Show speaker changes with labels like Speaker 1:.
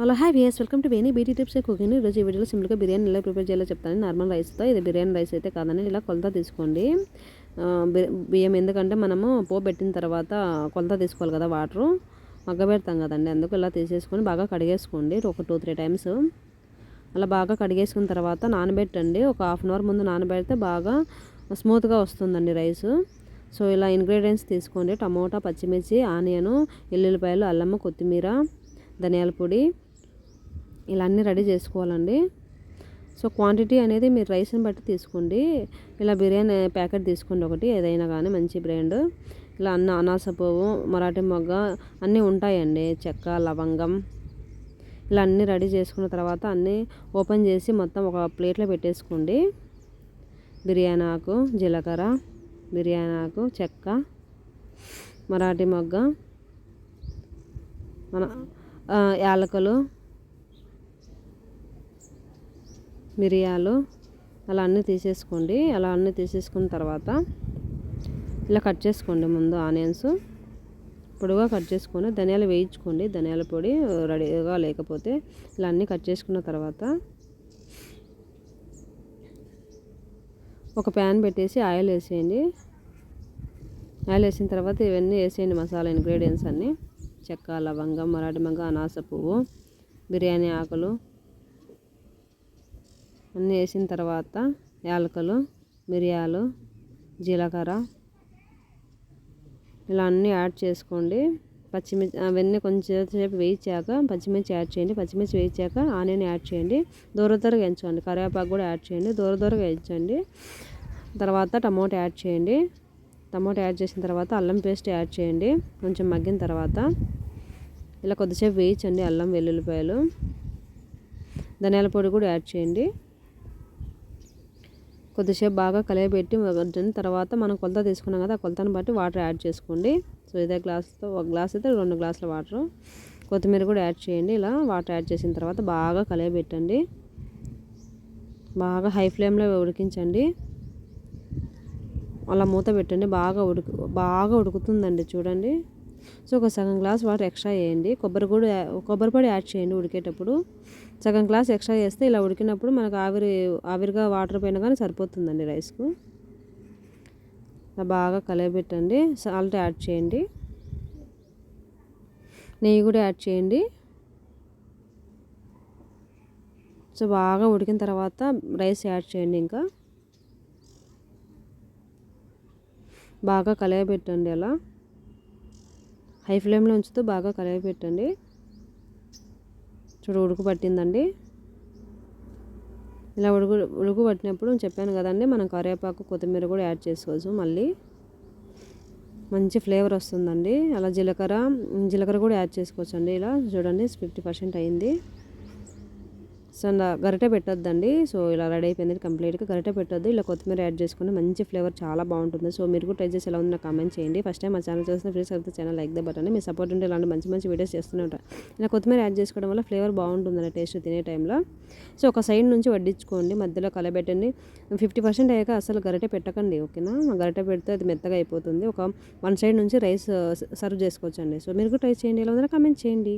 Speaker 1: Hello hi viewers welcome to Veni beauty tips cooking ఈరోజు ఈ వీడియోలో సింపుల్గా బిర్యానీ ఎలా ప్రిపేర్ చేయాలో చెప్తాను. నార్మల్ రైస్తో ఇది బిర్యానీ రైస్ అయితే కాదని ఇలా కొలత తీసుకోండి. బి- బియ్యం ఎందుకంటే మనము పో పెట్టిన తర్వాత కొలత తీసుకోవాలి కదా వాటరు. మగ్గబెడతాం కదండి. అందుకు ఇలా తీసేసుకొని బాగా కడిగేసుకోండి. ఒక టూ త్రీ టైమ్స్ అలా బాగా కడిగేసుకున్న తర్వాత నానబెట్టండి. ఒక హాఫ్ అన్ అవర్ ముందు నానబెడితే బాగా స్మూత్గా వస్తుందండి రైస్ సో ఇలా ఇంగ్రీడియంట్స్ తీసుకోండి. టమోటా పచ్చిమిర్చి ఆనియను ఎల్లుల్లిపాయలు అల్లము కొత్తిమీర ధనియాల పొడి ఇలా అన్నీ రెడీ చేసుకోవాలండి. సో క్వాంటిటీ అనేది మీరు రైస్ని బట్టి తీసుకోండి. ఇలా బిర్యానీ ప్యాకెట్ తీసుకోండి ఒకటి ఏదైనా కానీ మంచి బ్రాండ్. ఇలా అన్న అనాస పువ్వు మరాఠీ మొగ్గ అన్నీ ఉంటాయండి. చెక్క లవంగం ఇలా అన్నీ రెడీ చేసుకున్న తర్వాత అన్నీ ఓపెన్ చేసి మొత్తం ఒక ప్లేట్లో పెట్టేసుకోండి. బిర్యానీ ఆకు జీలకర్ర బిర్యానీ ఆకు చెక్క మరాఠీ మొగ్గ మన యాలకులు మిరియాలు అలా అన్నీ తీసేసుకోండి. అలా అన్నీ తీసేసుకున్న తర్వాత ఇలా కట్ చేసుకోండి ముందు ఆనియన్స్. పొడుగా కట్ చేసుకొని ధనియాలు వేయించుకోండి. ధనియాల పొడి రెడీగా లేకపోతే ఇలా అన్నీ కట్ చేసుకున్న తర్వాత ఒక ప్యాన్ పెట్టేసి ఆయిల్ వేసేయండి. ఆయిల్ వేసిన తర్వాత ఇవన్నీ వేసేయండి మసాలా ఇంగ్రీడియంట్స్ అన్నీ. చెక్క లవంగం మరాఠీ మంగ అనాస పువ్వు బిర్యానీ ఆకులు అన్నీ వేసిన తర్వాత యాలకులు మిరియాలు జీలకర్ర ఇలా అన్నీ యాడ్ చేసుకోండి. పచ్చిమిర్చి అవన్నీ కొంచెం సేపు వేయించాక పచ్చిమిర్చి యాడ్ చేయండి. పచ్చిమిర్చి వేయించాక ఆనియన్ యాడ్ చేయండి. దూర దూరగా వేయించండి. కరివేపాకు కూడా యాడ్ చేయండి. దూర దూరగా వేయించండి. తర్వాత టమోటా యాడ్ చేయండి. టమోటా యాడ్ చేసిన తర్వాత అల్లం పేస్ట్ యాడ్ చేయండి. కొంచెం మగ్గిన తర్వాత ఇలా కొద్దిసేపు వేయించండి అల్లం వెల్లుల్లిపాయలు. ధనియాల పొడి కూడా యాడ్ చేయండి. కొద్దిసేపు బాగా కలియబెట్టి మగ్గిన తర్వాత మనం కొలత తీసుకున్నాం కదా ఆ కొలతను బట్టి వాటర్ యాడ్ చేసుకోండి. సో ఇదే గ్లాస్తో ఒక గ్లాస్ అయితే రెండు గ్లాసుల వాటర్. కొత్తిమీర కూడా యాడ్ చేయండి. ఇలా వాటర్ యాడ్ చేసిన తర్వాత బాగా కలియబెట్టండి. బాగా హై ఫ్లేమ్లో ఉడికించండి. అలా మూత పెట్టండి. బాగా ఉడుకు బాగా ఉడుకుతుందండి చూడండి. సో ఒక సగం గ్లాస్ వాటర్ ఎక్స్ట్రా వేయండి. కొబ్బరి కూడా కొబ్బరి పొడి యాడ్ చేయండి ఉడికేటప్పుడు. సగం గ్లాస్ ఎక్స్ట్రా చేస్తే ఇలా ఉడికినప్పుడు మనకు ఆవిరి ఆవిరిగా వాటర్ పోయినా కానీ సరిపోతుందండి రైస్కు. ఇలా బాగా కలయబెట్టండి. సాల్ట్ యాడ్ చేయండి. నెయ్యి కూడా యాడ్ చేయండి. సో బాగా ఉడికిన తర్వాత రైస్ యాడ్ చేయండి ఇంకా. బాగా కలయబెట్టండి అలా. హై ఫ్లేమ్లో ఉంచుతూ బాగా కలయబెట్టండి. చూడు ఉడుకు పట్టిందండి. ఇలా ఉడుకు ఉడుకు పట్టినప్పుడు చెప్పాను కదండి మనం కరివేపాకు కొత్తిమీర కూడా యాడ్ చేసుకోవచ్చు మళ్ళీ. మంచి ఫ్లేవర్ వస్తుందండి. అలా జీలకర్ర జీలకర్ర కూడా యాడ్ చేసుకోవచ్చు అండి ఇలా. చూడండి ఫిఫ్టీ పర్సెంట్ అయింది. సో గరిటె పెట్టొద్దండి. సో ఇలా రెడీ అయిపోయింది. కంప్లీట్గా గరిటె పెట్టొద్దు. ఇలా కొత్తిమీర యాడ్ చేసుకుని మంచి ఫ్లేవర్ చాలా బాగుంటుంది. సో మీరు కూడా ట్రై చేసి ఎలా ఉందో కామెంట్ చేయండి. ఫస్ట్ టైం మా ఛానల్ చూసిన ఫ్రెండ్స్ అయితే ఛానల్ లైక్ ద బటన్. మీ సపోర్ట్ ఉంటే ఇలాంటి మంచి మంచి వీడియోస్ చేస్తూనే ఉంటారు ఇలా కొత్తిమీర యాడ్ చేసుకోవడం వల్ల ఫ్లేవర్ బాగుంటుందండి టేస్ట్ తినే టైంలో. సో ఒక సైడ్ నుంచి వడ్డించుకోండి మధ్యలో కలబెట్టండి. ఫిఫ్టీ పర్సెంట్ అయ్యాక అసలు గరిటె పెట్టకండి ఓకేనా? గరిటె పెడితే అది మెత్తగా అయిపోతుంది. ఒక వన్ సైడ్ నుంచి రైస్ సర్వ్ చేసుకోవచ్చండి. సో మీరు కూడా ట్రై చేయండి. ఎలా ఉందో కామెంట్ చేయండి.